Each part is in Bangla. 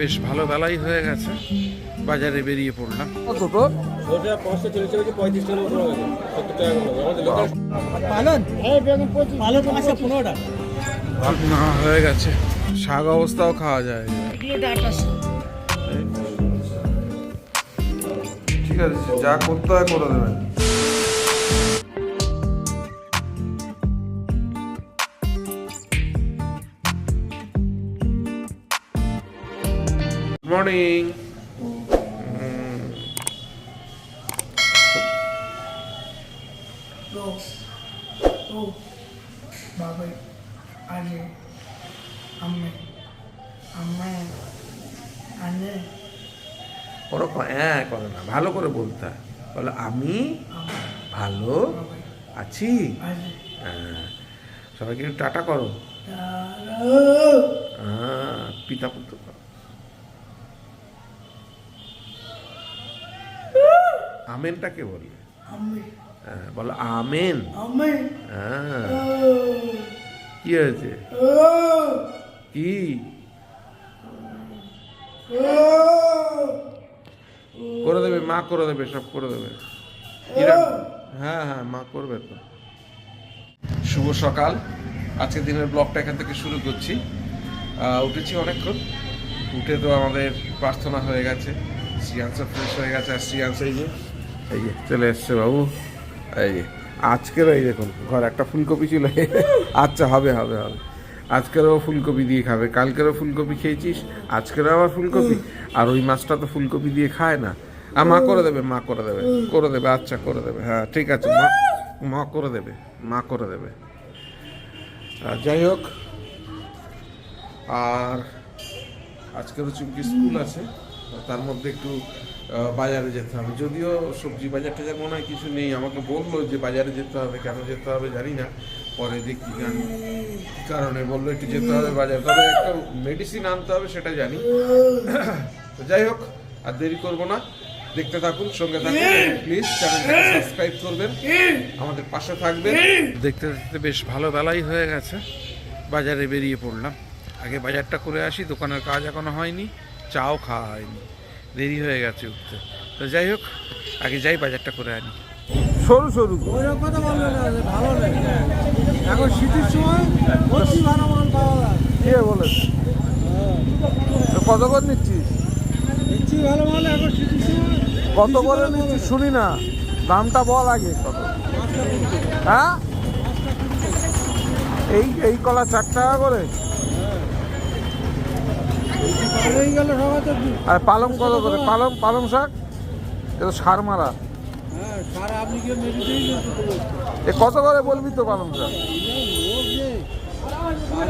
বেশ ভালো বেলাই হয়ে গেছে। বাজারে বেরিয়ে পড়লাম। ভাত না হয়ে গেছে। শাক অবস্থাও খাওয়া যায়। ঠিক আছে যা করতে হয় করে দেবেন। মর্নিং বাবাই আনে আম্মে আম্মে আনে ওরকম হ্যাঁ করে না ভালো করে বলতে বলো আমি ভালো আছি। হ্যাঁ সবাইকে টাটা করো। হ্যাঁ পিতা পুত্র করো। আমেনটাকে বলবে হ্যাঁ বলো আমেন। আমি হ্যাঁ। কি হয়েছে? কি? করে দেবে মা করে দেবে সব করে দেবে। হ্যাঁ হ্যাঁ মা করবে তো। শুভ সকাল। আজকের দিনের ব্লগটা এখান থেকে শুরু করছি। উঠেছি অনেকক্ষণ। উঠে তো আমাদের প্রার্থনা হয়ে গেছে। শ্রিয়াংশ ফ্রেশ হয়ে গেছে। আর শ্রিয়াংশ এই যে এই যে, চলে এসছে বাবু। এই যে আজকেরও এই দেখুন, ঘর একটা ফুলকপি ছিল। আচ্ছা হবে হবে হবে। আজকেরও ফুলকপি দিয়ে খাবে। কালকেরও ফুলকপি খেয়েছিস, আজকেরও আবার ফুলকপি? আর ওই মাছটা তো ফুলকপি দিয়ে খায় না। আর মা করে দেবে, মা করে দেবে করে দেবে আচ্ছা করে দেবে। হ্যাঁ ঠিক আছে, মা মা করে দেবে, মা করে দেবে। আর যাই হোক, আর আজকেরও চুমকি স্কুল আছে, তার মধ্যে একটু বাজারে যেতে হবে। যদিও সবজি বাজার টাজার মনে হয় কিছু নেই, আমাকে বলল যে বাজারে যেতে হবে, কেন যেতে হবে জানি না। পরে দেখি জানি কারণে বলল, একটু যেতে হবে বাজার। তবে একটা মেডিসিন আনতে হবে সেটা জানি। তো যাই হোক, আর দেরি করব না। দেখতে থাকুন, সঙ্গে থাকুন প্লিজ চ্যানেলটাকে সাবস্ক্রাইব করবেন। আমাদের পাশে থাকবেন। দেখতে দেখতে বেশ ভালো বেলাই হয়ে গেছে। বাজারে বেরিয়ে পড়লাম। আগে বাজারটা করে আসি, দোকানের কাজ এখনও হয়নি, চাও খাওয়া হয়নি। দেরি হয়ে গেছে উঠতে। তো যাই হোক আগে যাই বাজারটা করে আনি। সরু সরু। ওইরকম কথা বলবে না ভালো এখন শীতের সময় ভালো মাল পাওয়া যায়। কে বলেছে তো কত করে নিচ্ছিস? দেখছি ভালো মাল এখন শীতের সময় কত করে নিচ্ছিস? শুনি না। দামটা বল আগে কত। হ্যাঁ? এই এই কলা চার টাকা করে? আর পালং কত করে? পালং পালং শাক? এ তো সার মারা। এ কত করে বলবি তো পালং শাক?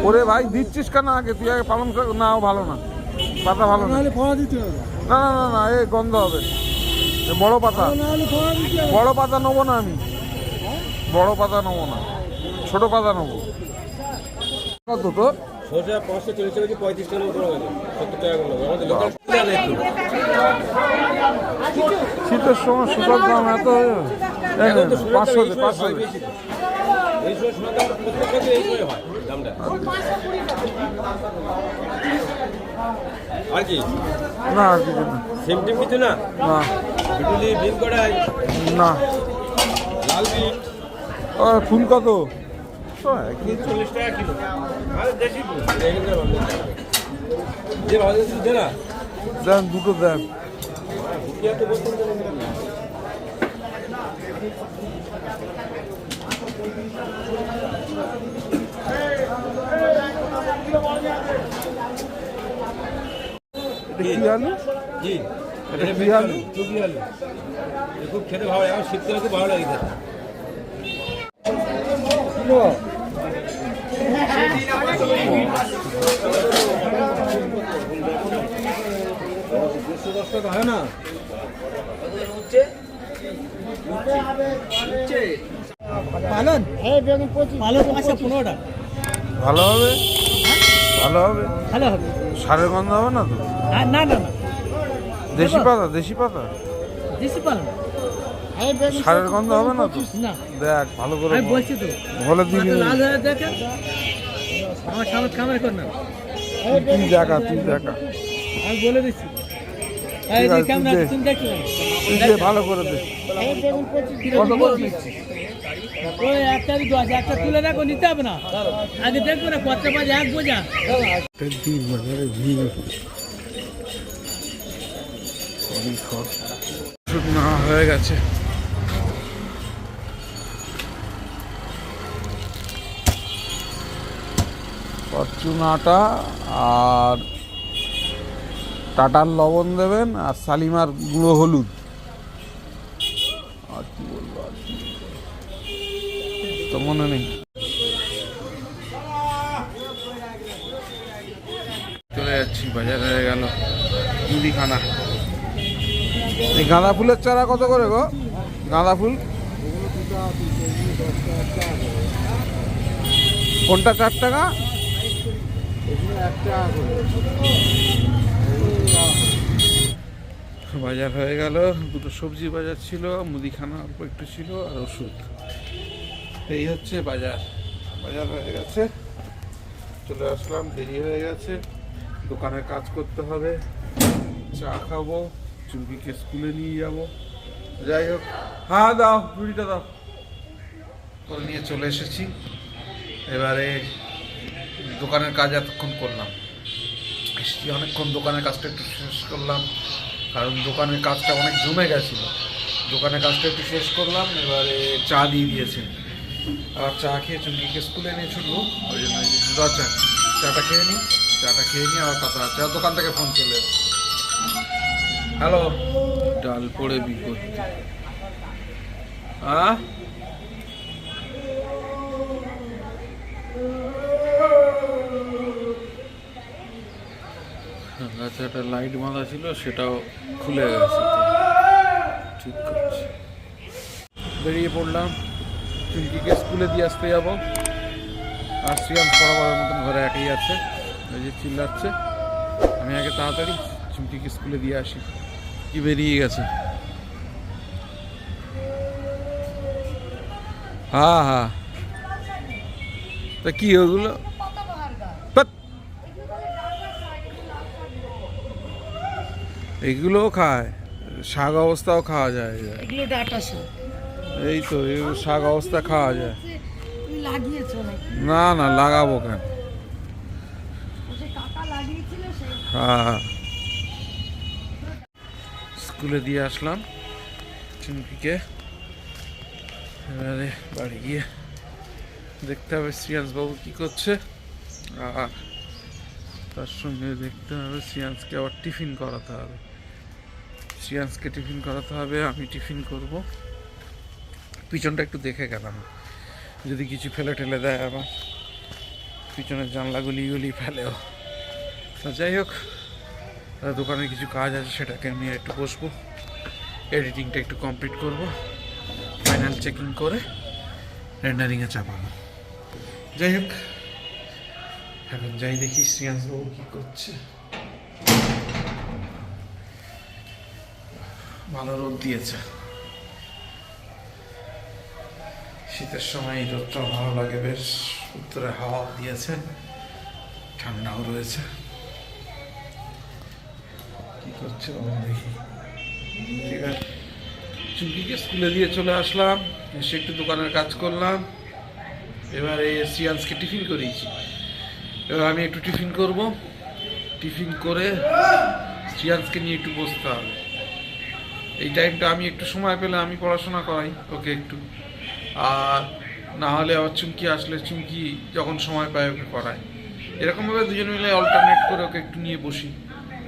ওরে ভাই, দিচ্ছিস কেন আগে? তুই আগে পালং শাক নাও, ভালো না। পাতা ভালো না। না না না এ গন্ধ হবে। বড় পাতা। বড় পাতা নেব না আমি। বড় পাতা নেব না। ছোট পাতা নেব। তো? সোজা পাঁচশো চল্লিশ টাকা পঁয়ত্রিশ টাকা মতো সত্তর টাকা করে আমাদের লোকাল শীতের সময় সুতার দাম এত তো পাঁচশো পাঁচশো দে। বেশি। এই সময় সোনার দাম প্রত্যেক এই সময় হয় দামটা। আর কি? না আর কিছু না। সেম টেম কিছু না? না। বিটুলি বিন কড়াই না। লাল বিট। ও, ফুল কত তো একই তো। চল্লিশ টাকা কিলো আর দেশি ফুল এখানে ভালো। যে ভালো জিনিস দে না দেন দুটো দেন কি এত বলছেন জানেন না? এটা কি আলু জি এটা এটা কি বেশ আলু? ভালো, চুবড়ি আলু এ খুব খেতে ভালো লাগে আমার শীতকালে খুব ভালো লাগে খেতে হয় না পালন? পালন পনেরো টাকা ভালো হবে? ভালো হবে? ভালো হবে। সারের গন্ধ হবে না তো? হ্যাঁ, না না না। দেশি পাতা দেশি পাতা? দেশি পালন। সারের গন্ধ হবে না তো? দেখ ভালো করে বলছি তো। হলে দিবি। না। লাল হয়ে তুই দেখা তুই দেখা আমি বলে দিচ্ছি। ভালো করে দে। কত করে না। আগে দেখব না কত বাজে এক বোঝা। নেওয়া হয়ে গেছে। ফরচুন আটা আর টাটার লবণ দেবেন আর সালিমার গুঁড়ো হলুদ। আর কি বলব আর কি তো মনে নেই। চলে যাচ্ছি বাজার হয়ে গেল। মুদিখানা। এই গাঁদা ফুলের চারা কত করে গো? গাঁদা ফুল? কোনটা চার টাকা? বাজার হয়ে গেল, দুটো সবজি বাজার ছিল, মুদিখানা অল্প একটু ছিল আর ওষুধ। এই হচ্ছে বাজার। বাজার হয়ে গেছে। চলে আসলাম, দেরি হয়ে গেছে। দোকানে কাজ করতে হবে। চা খাব চুমকিকে স্কুলে নিয়ে যাব। যাই হোক হ্যাঁ দাও রুটিটা দাও। করে নিয়ে চলে এসেছি। এবারে দোকানের কাজ এতক্ষণ করলাম। এসেছি অনেকক্ষণ দোকানের কাজটা একটু শেষ করলাম। কারণ দোকানের কাজটা অনেক জমে গেছিল। দোকানের কাজটা একটু শেষ করলাম, এবারে চা দিয়ে দিয়েছে আর চা খেয়ে চুমকিকে স্কুলে নিয়ে ছুটবো ওই জন্য চা। চাটা খেয়ে নিই চাটা খেয়ে নিই আবার কথা আর দোকান থেকে ফোন চলে হ্যালো। ডাল পড়ে বিপত্তি। আহ? গাছে একটা লাইট বাঁধা ছিল, সেটাও খুলে গেছে। ঠিক করছি। বেরিয়ে পড়লাম। চুমকিকে স্কুলে দিয়ে আসতে যাব। আর শ্রিয়াম মতন ঘরে একাই আছে। ওই যে চিল্লাচ্ছে। আমি আগে তাড়াতাড়ি চুমকিকে স্কুলে দিয়ে আসি। কি বেরিয়ে গেছে? হ্যাঁ হ্যাঁ। তা কি, ওগুলো? এগুলোও খায় শাক অবস্থাও খাওয়া যায়। এগুলো ডাটা শাক। এই তো এগুলো শাক অবস্থা খাওয়া যায়। নাকি? না না লাগাবো কেন? সেই। হ্যাঁ। স্কুলে দিয়ে আসলাম চুমকিকে। এবারে বাড়ি গিয়ে দেখতে হবে শ্রিয়াংশবাবু কী করছে। আর তার সঙ্গে দেখতে হবে শ্রিয়াংশকে আবার টিফিন করাতে হবে। শ্রিয়াংশকে টিফিন করাতে হবে, আমি টিফিন করব। পিছনটা একটু দেখে গেলাম। যদি কিছু ফেলে ঠেলে দেয় আবার পিছনের জানলাগুলি গুলি ফেলেও। তা যাই হোক দোকানে কিছু কাজ আছে, সেটাকে আমি একটু বসবো। এডিটিংটা একটু কমপ্লিট করব। ফাইনাল চেকিং করে রেন্ডারিংয়ে চাপাবো। যাই হোক, এখন যাই দেখি শ্রিয়াংশবাবু কী করছে। ভালো রোদ দিয়েছে। শীতের সময় এই রোদটা ভালো লাগে, বেশ উত্তরে হাওয়া দিয়েছে, ঠান্ডাও রয়েছে। কি করছে দেখি। আছে চুমকিকে স্কুলে দিয়ে চলে আসলাম, এসে একটু দোকানের কাজ করলাম। এবার এই সিয়ান্সকে টিফিন করিয়েছি। এবার আমি একটু টিফিন করব। টিফিন করে সিয়ান্সকে নিয়ে একটু বসতে হবে। এই টাইমটা আমি একটু সময় পেলে আমি পড়াশোনা করাই ওকে একটু। আর না হলে আবার চুমকি আসলে চুমকি যখন সময় পায় ওকে করায় এরকমভাবে দুজন মিলে অল্টারনেট করে ওকে একটু নিয়ে বসি।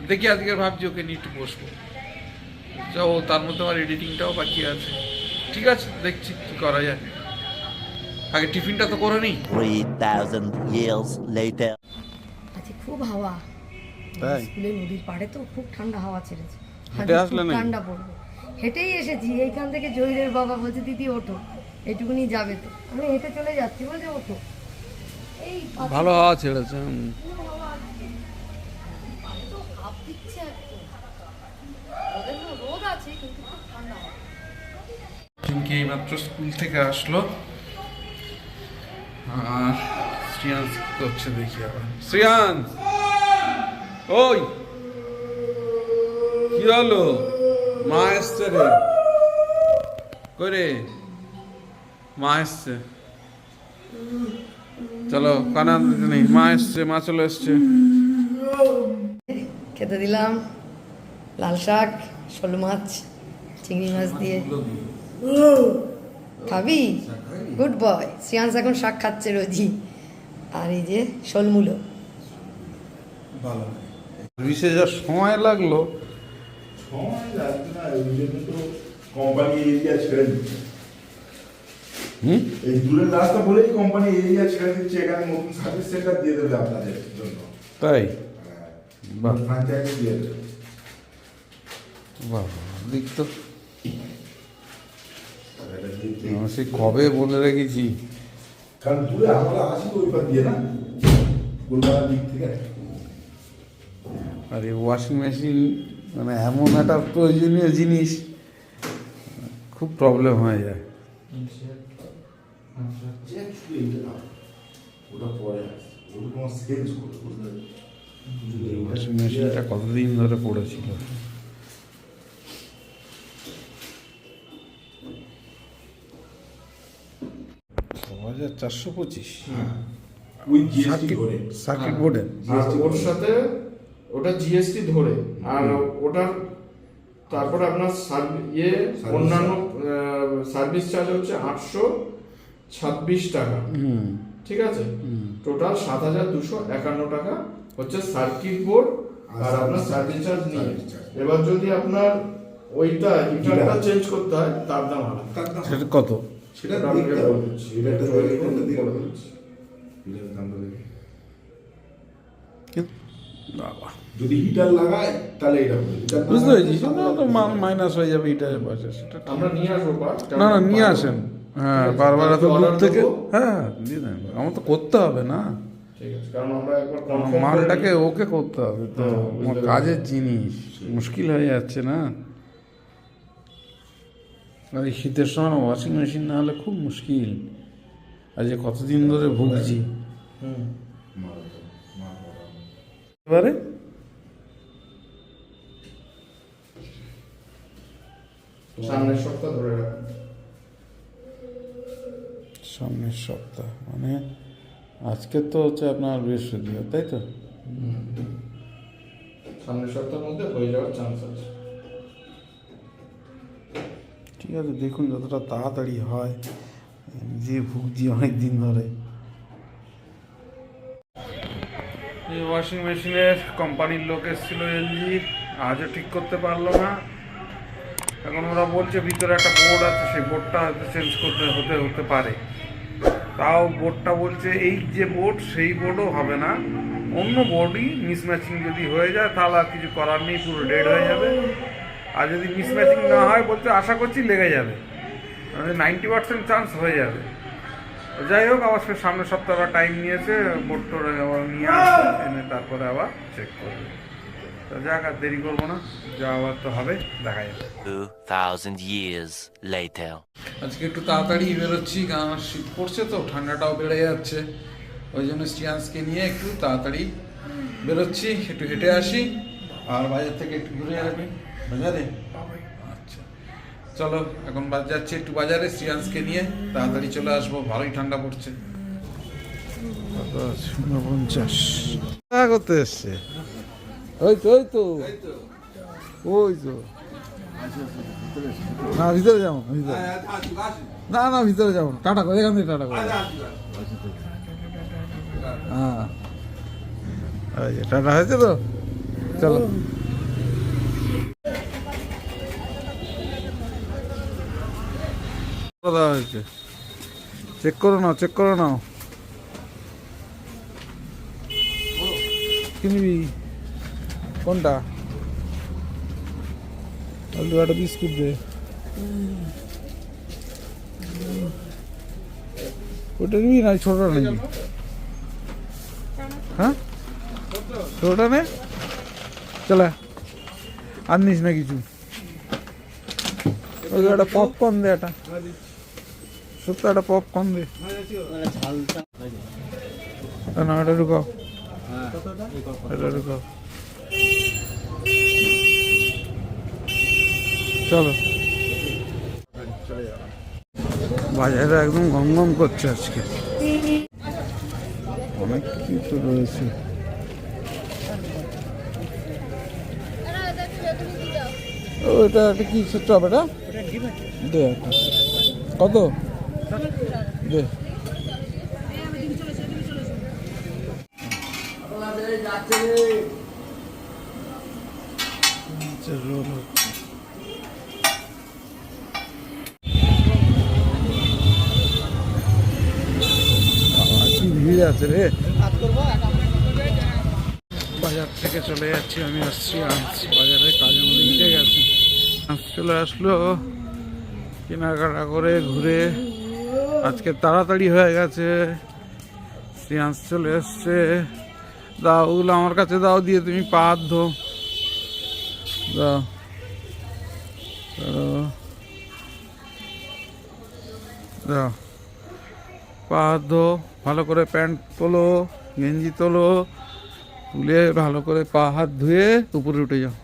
দেখি আজকের ভাবছি ওকে নিয়ে একটু বসবো। যা ও তার মধ্যে আমার এডিটিংটাও বাকি আছে। ঠিক আছে দেখছি কি করা যায়। আগে টিফিনটা তো করে নিই। 3,000 years later. খুব হাওয়া? স্কুলে নদীর পাড়ে তো খুব ঠান্ডা হাওয়া ছেড়েছে। হেঁটে আসলে খুব ঠান্ডা পড়বে। হেঁটেই এসেছি এইখান থেকে জহিরের বাবা বলছে দিদি ওঠো এটুকুনি যাবে তো। আমি হেঁটে চলে যাচ্ছি বলছে ওঠো। এই ভালো হাওয়া ছেড়েছে চুমকি এইমাত্র স্কুল থেকে আসলো। আর শ্রিয়াংশ করছে দেখি আবার। শ্রিয়াংশ ওই! কি হলো মা এসছে রে করে মা এসছে চলো কানা নেই। মা এসছে মা চলে এসছে। খেতে দিলাম। লাল শাক শোল মাছ চিংড়ি মাছ দিয়ে। খাবি? Good boy. শ্রিয়াংশ এখন শাক খাচ্ছে রোজি আর এই যে শোলমূলো ভালো। বিশেষ যা সময় লাগল সময় লাগবে না ওই জন্য তো কোম্পানি এরিয়া ছেড়ে দিচ্ছে এই দূরের রাস্তা বলেই কোম্পানি এরিয়া ছেড়ে দিচ্ছে এখানে নতুন সার্ভিস সেন্টার দিয়ে দেবে আপনাদের জন্য তাই ফ্র্যাঞ্চাইজি দিয়ে দেবে বাহ দিক তো সেই কবে বলে রেখেছি কারণ দূরে আমরা আসি তো ওই পার দিয়ে না কলকাতার দিক থেকে আর ওয়াশিং মেশিন মানে এমন একটা প্রয়োজনীয় জিনিস খুব প্রবলেম হয়ে যায়। ওয়াশিং মেশিনটা কতদিন ধরে পড়েছিল? ছ হাজার চারশো পঁচিশ। ওই জিএসটি ধরে। সার্কিট বোর্ডের আর ওর সাথে ওটা জিএসটি ধরে। আর ওটার তারপরে আপনার ইয়ে অন্যান্য সার্ভিস চার্জ হচ্ছে আটশো ছাব্বিশ টাকা। ঠিক আছে? টোটাল সাত হাজার দুশো একান্ন টাকা হচ্ছে সার্কিট বোর্ড আর আপনার সার্ভিস চার্জ নিয়ে। এবার যদি আপনার ওইটা হিটারটা চেঞ্জ করতে হয় তার দাম আলাদা। দাম সেটা কত? সেটা ওটা আমি দেখতে বলে হবে দিচ্ছি। সেটা এটা দেখে বলে কোনটা দিলে বলে হবে? দিচ্ছি। হিটারের দামটা দেখে। কিন্তু বাবা। যদি হিটার লাগায় তাহলে এটা হবে বুঝতে পেরেছি। তো মাইনাস হয়ে যাবে এটার পয়সা সেটা আমরা নিয়ে আসব না না নিয়ে আসেন। হ্যাঁ বারবার এত দূর থেকে হ্যাঁ দিয়ে দেন। আমার তো করতে হবে না। ঠিক আছে কারণ আমরা একবার confirm করে মালটাকে ওকে করতে হবে তো। হ্যাঁ, আমার কাজের জিনিস। মুশকিল হয়ে যাচ্ছে না। আর এই শীতের সময় ওয়াশিং মেশিন না হলে খুব মুশকিল। আজ যে কতদিন ধরে ভুগছি। এবারে সামনের সপ্তাহ ধরে রাখুন। সামনের সপ্তাহ মানে আজকে তো হচ্ছে আপনার বৃহস্পতিবার তাই তো? সামনের সপ্তাহের মধ্যে হয়ে যাওয়ার চান্স আছে। ঠিক আছে দেখুন যতটা তাড়াতাড়ি হয় যে ভুগছি অনেক দিন ধরে। এই ওয়াশিং মেশিনের কোম্পানির লোক এসেছিল এলজি আজও ঠিক করতে পারল না। এখন ওরা বলছে ভিতরে একটা বোর্ড আছে, সেই বোর্ডটা হয়তো চেঞ্জ করতে হতে হতে পারে। তাও বোর্ডটা বলছে এই যে বোর্ড সেই বোর্ডও হবে না। অন্য বোর্ডই মিসম্যাচিং যদি হয়ে যায়, তাহলে আর কিছু করার নেই, পুরো ডেড হয়ে যাবে। আর যদি মিসম্যাচিং না হয় বলতে আশা করছি লেগে যাবে। নাইনটি পার্সেন্ট চান্স হয়ে যাবে। যাই হোক আবার সে সামনের সপ্তাহে আবার টাইম নিয়েছে বোর্ড টোর আবার নিয়ে আসবে এনে তারপরে আবার চেক করবে। তো যাক আর দেরি করব না যা আবার তো হবে দেখা যাবে 2,000 years later. আজকে একটু তাড়াতাড়ি বেরোচ্ছি কারণ শীত পড়ছে তো ঠান্ডাটাও বেড়ে যাচ্ছে। ওই জন্য স্টিয়ান্সকে নিয়ে একটু তাড়াতাড়ি বেরোচ্ছি একটু হেঁটে আসি আর বাজার থেকে একটু ঘুরে আসবি বাজারে? চলো এখন বাজ যাচ্ছি একটু বাজারে স্টিয়ান্সকে নিয়ে। তাড়াতাড়ি চলে আসব ভালোই ঠান্ডা পড়ছে। উনপঞ্চাশ। করতে এসছে। ওই তো ওই তো। ওই তো। না ভিতরে যাব না, ভিতরে। না না ভিতরে যাব টাটা করে এখান থেকে টাটা করে। হ্যাঁ। টাটা হয়েছে তো? চলো। চেক করে নাও চেক করে নাও। কি নিবি? কোনটা? আর একটা বিস্কুট দে। ওটা নিবি না, ছোটটা নিবি? হ্যাঁ? ছোটটা নে। চলে আর না কিছু। ওই একটা পপকর্ন দে একটা। সত্য একটা পপকর্ন দে। না এটা ঢুকাও। এটা ঢুকাও। চলো। বাজারে একদম গম গম করছে আজকে। অনেক কিছু রয়েছে। ওটা একটা কি এটা? কত? রে বাজার থেকে চলে যাচ্ছি, আমি আসছি আজ বাজারে মধ্যে মিটে গেছি। চলে আসলো, কেনাকাটা করে, ঘুরে আজকে তাড়াতাড়ি হয়ে গেছে। সিয়ান্স চলে এসছে। দাও ওগুলো আমার কাছে দাও, দিয়ে তুমি পা ধো। দাও। দাও। পা ধো, ভালো করে প্যান্ট তোলো, গেঞ্জি তোলো, তুলে ভালো করে পা হাত ধুয়ে উপরে উঠে যাও।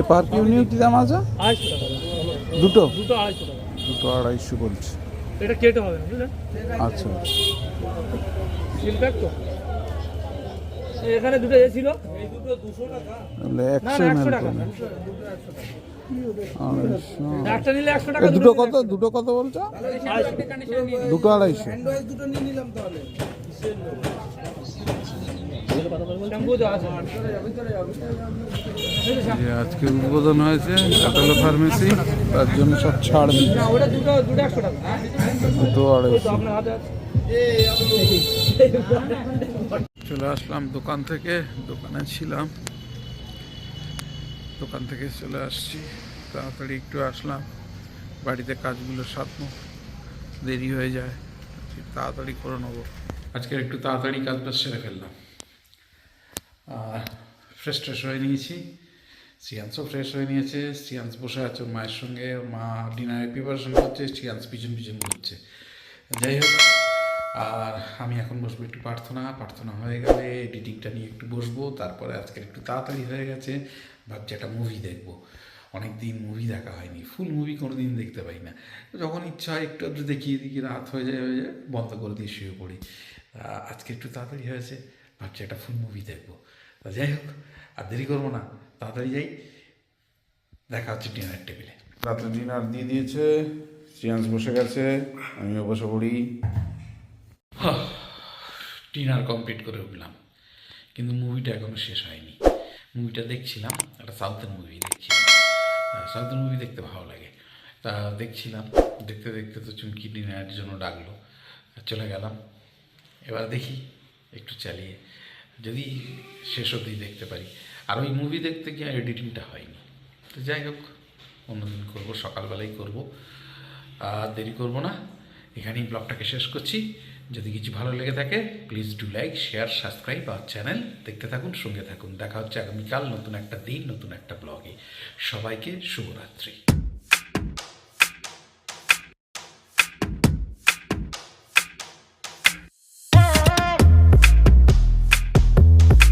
এ পার কি দাম আছে? আড়াইশো টাকা। দুটো? দুটো আড়াইশো টাকা। দুটো আড়াইশো বলছে। এটা কেটে হবে বুঝলেন আচ্ছা। তো। এখানে দুটো এ ছিল। এই দুটো দুশো টাকা। একশো একশো টাকা। একটা নিলে একশো টাকা দুটো কত? দুটো কত বলছো? দুটো আড়াইশো। শ্যাম্পু দেওয়া আছে যে আজকে উদ্বোধন হয়েছে কাটালো ফার্মেসি তার জন্য সব ছাড় দুটো আড়াইশো। চলে আসলাম দোকান থেকে দোকানে ছিলাম। দোকান থেকে চলে আসছি তাড়াতাড়ি একটু আসলাম। বাড়িতে কাজগুলো সারনো দেরি হয়ে যায় তাড়াতাড়ি করে নেব। আজকের একটু তাড়াতাড়ি কাজটা সেরে ফেললাম। ফ্রেশ ট্রেশ হয়ে নিয়েছি। সিয়ান্সও ফ্রেশ হয়ে নিয়েছে। সিয়ান্স বসে আছে ওর মায়ের সঙ্গে। ওর মা ডিনারের প্রিপারেশন করছে, সিয়ান্স পিছন পিছন ঘুরছে। যাই হোক, আর আমি এখন বসবো একটু প্রার্থনা। প্রার্থনা হয়ে গেলে এডিটিংটা নিয়ে একটু বসবো। তারপরে আজকের একটু তাড়াতাড়ি হয়ে গেছে, ভাবছি একটা মুভি দেখব। অনেক দিন মুভি দেখা হয়নি। ফুল মুভি কোনো দিন দেখতে পাই না। যখন ইচ্ছা হয় একটু দেখিয়ে দেখি রাত হয়ে যায় হয়ে যায়, বন্ধ করে দিয়ে শুয়ে পড়ি। আজকে একটু তাড়াতাড়ি হয়েছে, ভাবছি একটা ফুল মুভি দেখব। তা যাই হোক আর দেরি করব না তাড়াতাড়ি যাই। দেখা হচ্ছে ডিনার টেবিলে রাত্রে ডিনার দিয়ে দিয়েছে সিয়ান্স বসে গেছে আমিও বসে পড়ি। ডিনার কমপ্লিট করে উঠলাম। কিন্তু মুভিটা এখনও শেষ হয়নি। মুভিটা দেখছিলাম একটা সাউথের মুভি দেখছিলাম। সাউথের মুভি দেখতে ভালো লাগে। তা দেখছিলাম দেখতে দেখতে তো চুমকি ডিনারের জন্য ডাকলো। চলে গেলাম। এবার দেখি একটু চালিয়ে। যদি শেষ অবধি দেখতে পারি। আর ওই মুভি দেখতে গিয়ে এডিটিংটা হয়নি। তো যাই হোক, অন্যদিন করব, সকালবেলাই করব। আর দেরি করব না। এখানেই ব্লগটাকে শেষ করছি। যদি কিছু ভালো লেগে থাকে please do like share subscribe R channel দেখতে থাকুন, সঙ্গে থাকুন। দেখা হচ্ছে আগামীকাল নতুন একটা দিন, নতুন একটা ব্লগে। সবাইকে শুভরাত্রি।